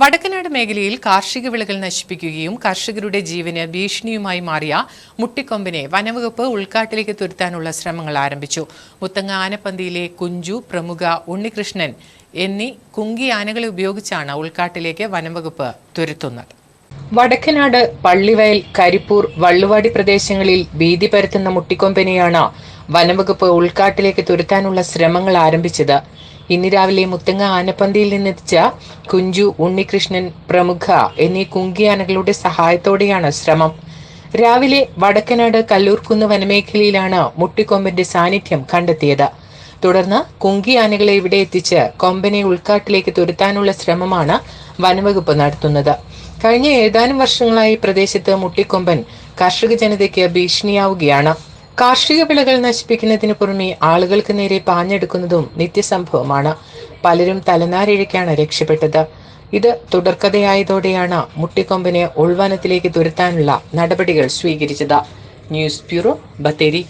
വടക്കനാട് മേഖലയിൽ കാർഷിക വിളകൾ നശിപ്പിക്കുകയും കർഷകരുടെ ജീവന് ഭീഷണിയുമായി മാറിയ മുട്ടിക്കൊമ്പിനെ വനവകുപ്പ് ഉൾക്കാട്ടിലേക്ക് തുരുത്താനുള്ള ശ്രമങ്ങൾ ആരംഭിച്ചു. മുത്തങ്ങ ആനപ്പന്തിയിലെ കുഞ്ചു പ്രമുഖ ഉണ്ണികൃഷ്ണൻ എന്നീ കുങ്കി ആനകളെ ഉപയോഗിച്ചാണ് ഉൾക്കാട്ടിലേക്ക് വനംവകുപ്പ് തുരുത്തുന്നത്. വടക്കനാട് പള്ളിവയൽ കരിപ്പൂർ വള്ളുവാടി പ്രദേശങ്ങളിൽ ഭീതി പരത്തുന്ന മുട്ടിക്കൊമ്പനെയാണ് വനംവകുപ്പ് ഉൾക്കാട്ടിലേക്ക് തുരുത്താനുള്ള ശ്രമങ്ങൾ ആരംഭിച്ചത്. ഇന്ന് രാവിലെ മുത്തങ്ങ ആനപ്പന്തിയിൽ നിന്നെത്തിച്ച കുഞ്ചു ഉണ്ണികൃഷ്ണൻ പ്രമുഖ എന്നീ കുങ്കിയാനകളുടെ സഹായത്തോടെയാണ് ശ്രമം. രാവിലെ വടക്കനാട് കല്ലൂർക്കുന്ന് വനമേഖലയിലാണ് മുട്ടിക്കൊമ്പന്റെ സാന്നിധ്യം കണ്ടെത്തിയത്. തുടർന്ന് കുങ്കി ആനകളെ ഇവിടെ എത്തിച്ച് കൊമ്പനെ ഉൾക്കാട്ടിലേക്ക് തുരുത്താനുള്ള ശ്രമമാണ് വനവകുപ്പ് നടത്തുന്നത്. കഴിഞ്ഞ ഏതാനും വർഷങ്ങളായി പ്രദേശത്ത് മുട്ടിക്കൊമ്പൻ കർഷക ജനതയ്ക്ക് ഭീഷണിയാവുകയാണ്. കാർഷിക വിളകൾ നശിപ്പിക്കുന്നതിന് പുറമെ ആളുകൾക്ക് നേരെ പാഞ്ഞെടുക്കുന്നതും നിത്യസംഭവമാണ്. പലരും തലനാരിഴയ്ക്കാണ് രക്ഷപ്പെട്ടത്. ഇത് തുടർക്കഥയായതോടെയാണ് മുട്ടിക്കൊമ്പനെ ഉൾവനത്തിലേക്ക് തുരത്താനുള്ള നടപടികൾ സ്വീകരിച്ചത്. News bureau Bathery.